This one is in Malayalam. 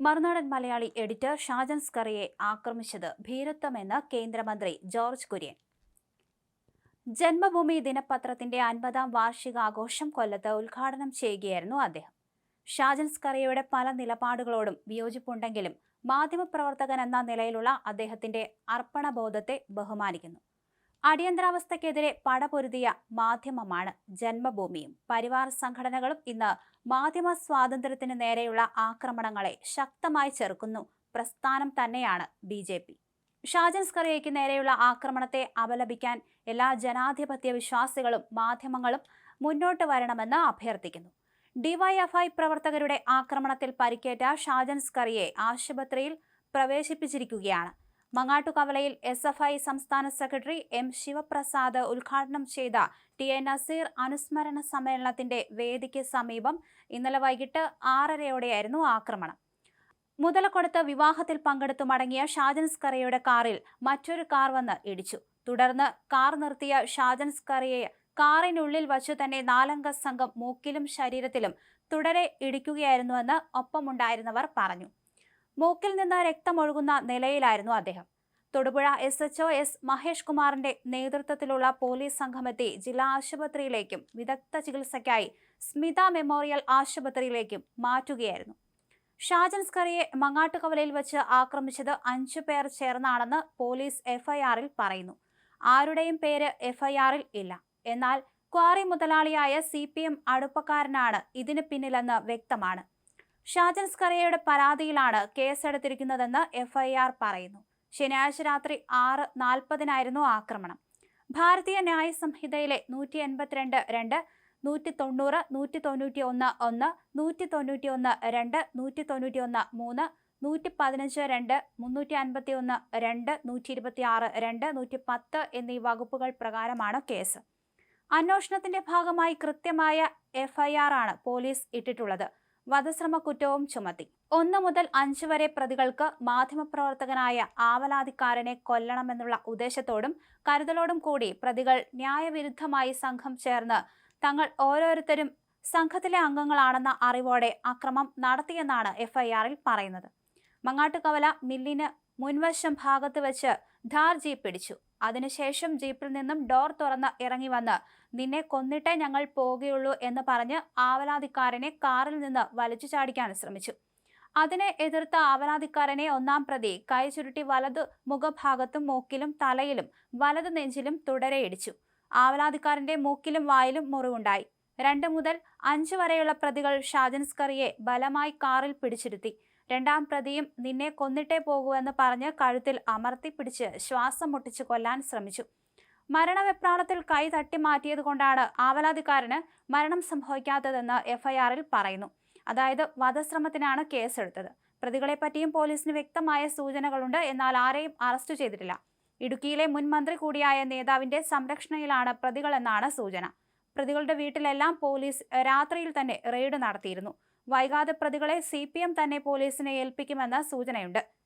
മറുനാടൻ മലയാളി എഡിറ്റർ ഷാജൻ സ്കറിയെ ആക്രമിച്ചത് ഭീരത്വമെന്ന് കേന്ദ്രമന്ത്രി ജോർജ് കുര്യൻ. ജന്മഭൂമി ദിനപത്രത്തിന്റെ അൻപതാം വാർഷികാഘോഷം കൊല്ലത്ത് ഉദ്ഘാടനം ചെയ്യുകയായിരുന്നു അദ്ദേഹം. ഷാജൻ സ്കറിയയുടെ പല നിലപാടുകളോടും വിയോജിപ്പുണ്ടെങ്കിലും മാധ്യമപ്രവർത്തകൻ എന്ന നിലയിലുള്ള അദ്ദേഹത്തിന്റെ അർപ്പണബോധത്തെ ബഹുമാനിക്കുന്നു. അടിയന്തരാവസ്ഥയ്ക്കെതിരെ പടപൊരുതിയ മാധ്യമമാണ് ജന്മഭൂമിയും. പരിവാർ സംഘടനകളും ഇന്ന് മാധ്യമ സ്വാതന്ത്ര്യത്തിന് നേരെയുള്ള ആക്രമണങ്ങളെ ശക്തമായി ചെറുക്കുന്നു. പ്രസ്ഥാനം തന്നെയാണ് ബി ജെ പി. ഷാജൻ സ്കറിയയ്ക്ക് നേരെയുള്ള ആക്രമണത്തെ അപലപിക്കാൻ എല്ലാ ജനാധിപത്യ വിശ്വാസികളും മാധ്യമങ്ങളും മുന്നോട്ട് വരണമെന്ന് അഭ്യർത്ഥിക്കുന്നു. ഡിവൈഎഫ്ഐ പ്രവർത്തകരുടെ ആക്രമണത്തിൽ പരിക്കേറ്റ ഷാജൻ സ്കറിയെ ആശുപത്രിയിൽ പ്രവേശിപ്പിച്ചിരിക്കുകയാണ്. മങ്ങാട്ടുകവലയിൽ എസ് എഫ് ഐ സംസ്ഥാന സെക്രട്ടറി എം ശിവപ്രസാദ് ഉദ്ഘാടനം ചെയ്ത ടി എ നസീർ അനുസ്മരണ സമ്മേളനത്തിന്റെ വേദിക്ക് സമീപം ഇന്നലെ വൈകിട്ട് ആറരയോടെയായിരുന്നു ആക്രമണം. മുതലക്കൊടുത്ത് വിവാഹത്തിൽ പങ്കെടുത്തു മടങ്ങിയ ഷാജൻ സ്കറിയയുടെ കാറിൽ മറ്റൊരു കാർ വന്ന് ഇടിച്ചു. തുടർന്ന് കാർ നിർത്തിയ ഷാജൻസ്കറിയെ കാറിനുള്ളിൽ വച്ചു തന്നെ നാലംഗ സംഘം മൂക്കിലും ശരീരത്തിലും തുടരെ ഇടിക്കുകയായിരുന്നുവെന്ന് ഒപ്പമുണ്ടായിരുന്നവർ പറഞ്ഞു. മൂക്കിൽ നിന്ന് രക്തമൊഴുകുന്ന നിലയിലായിരുന്നു അദ്ദേഹം. Thodupuzha S H O S Mahesh കുമാറിന്റെ നേതൃത്വത്തിലുള്ള പോലീസ് സംഘമെത്തി ജില്ലാ ആശുപത്രിയിലേക്കും വിദഗ്ധ ചികിത്സയ്ക്കായി സ്മിത മെമ്മോറിയൽ ആശുപത്രിയിലേക്കും മാറ്റുകയായിരുന്നു. ഷാജൻ സ്കറിയെ മങ്ങാട്ടുകവലയിൽ വെച്ച് ആക്രമിച്ചത് അഞ്ചു പേർ ചേർന്നാണെന്ന് പോലീസ് എഫ്ഐആറിൽ പറയുന്നു. ആരുടെയും പേര് എഫ്ഐആറിൽ ഇല്ല. എന്നാൽ ക്വാറി മുതലാളിയായ സി പി എം അടുപ്പക്കാരനാണ് ഇതിന് പിന്നിലെന്ന് വ്യക്തമാണ്. ഷാജൻ സ്കറിയയുടെ പരാതിയിലാണ് കേസെടുത്തിരിക്കുന്നതെന്ന് എഫ്ഐആർ പറയുന്നു. ശനിയാഴ്ച രാത്രി ആറ് നാൽപ്പതിനായിരുന്നു ആക്രമണം. ഭാരതീയ ന്യായ സംഹിതയിലെ നൂറ്റി എൺപത്തിരണ്ട് രണ്ട് നൂറ്റി തൊണ്ണൂറ് നൂറ്റി തൊണ്ണൂറ്റി ഒന്ന് ഒന്ന് നൂറ്റി തൊണ്ണൂറ്റി ഒന്ന് രണ്ട് നൂറ്റി തൊണ്ണൂറ്റി ഒന്ന് മൂന്ന് നൂറ്റി പതിനഞ്ച് രണ്ട് മുന്നൂറ്റി അൻപത്തി ഒന്ന് രണ്ട് നൂറ്റി ഇരുപത്തി ആറ് രണ്ട് നൂറ്റി പത്ത് എന്നീ വകുപ്പുകൾ പ്രകാരമാണ് കേസ്. അന്വേഷണത്തിന്റെ ഭാഗമായി കൃത്യമായ എഫ്ഐആർ ആണ് പോലീസ് ഇട്ടിട്ടുള്ളത്. വധശ്രമ കുറ്റവും ചുമത്തി. ഒന്ന് മുതൽ അഞ്ച് വരെ പ്രതികൾക്ക് മാധ്യമപ്രവർത്തകനായ ആവലാതിക്കാരനെ കൊല്ലണമെന്നുള്ള ഉദ്ദേശത്തോടും കരുതലോടും കൂടി പ്രതികൾ ന്യായവിരുദ്ധമായി സംഘം ചേർന്ന് തങ്ങൾ ഓരോരുത്തരും സംഘത്തിലെ അംഗങ്ങളാണെന്ന അറിവോടെ അക്രമം നടത്തിയെന്നാണ് എഫ്ഐആറിൽ പറയുന്നത്. മങ്ങാട്ടുകവല മില്ലിന് മുൻവശം ഭാഗത്ത് വെച്ച് ധാർജി പിടിച്ചു. അതിനുശേഷം ജീപ്പിൽ നിന്നും ഡോർ തുറന്ന് ഇറങ്ങി വന്ന് നിന്നെ കൊന്നിട്ടേ ഞങ്ങൾ പോകുകയുള്ളൂ എന്ന് പറഞ്ഞ് ആവലാതിക്കാരനെ കാറിൽ നിന്ന് വലിച്ചു ചാടിക്കാൻ ശ്രമിച്ചു. അതിനെ എതിർത്ത ആവലാതിക്കാരനെ ഒന്നാം പ്രതി കൈ ചുരുട്ടി വലതു മുഖഭാഗത്തും മൂക്കിലും തലയിലും വലതു നെഞ്ചിലും തുടരെ ഇടിച്ചു ആവലാതിക്കാരന്റെ മൂക്കിലും വായിലും മുറിവുണ്ടായി. രണ്ട് മുതൽ അഞ്ച് വരെയുള്ള പ്രതികൾ ഷാജൻസ്കറിയെ ബലമായി കാറിൽ പിടിച്ചിരുത്തി. രണ്ടാം പ്രതിയും നിന്നെ കൊന്നിട്ടേ പോകൂ എന്ന് പറഞ്ഞ് കഴുത്തിൽ അമർത്തി പിടിച്ച് ശ്വാസം മുട്ടിച്ച് കൊല്ലാൻ ശ്രമിച്ചു. മരണവെപ്രാളത്തിൽ കൈ തട്ടി മാറ്റിയത് കൊണ്ടാണ് ആവലാതിക്കാരന് മരണം സംഭവിക്കാത്തതെന്ന് എഫ്ഐആറിൽ പറയുന്നു. അതായത് വധശ്രമത്തിനാണ് കേസെടുത്തത്. പ്രതികളെ പറ്റിയും പോലീസിന് വ്യക്തമായ സൂചനകളുണ്ട്. എന്നാൽ ആരെയും അറസ്റ്റ് ചെയ്തിട്ടില്ല. ഇടുക്കിയിലെ മുൻ മന്ത്രി കൂടിയായ നേതാവിന്റെ സംരക്ഷണയിലാണ് പ്രതികളെന്നാണ് സൂചന. പ്രതികളുടെ വീട്ടിലെല്ലാം പോലീസ് രാത്രിയിൽ തന്നെ റെയ്ഡ് നടത്തിയിരുന്നു. വൈകാതെ പ്രതികളെ സി തന്നെ പോലീസിനെ ഏൽപ്പിക്കുമെന്ന സൂചനയുണ്ട്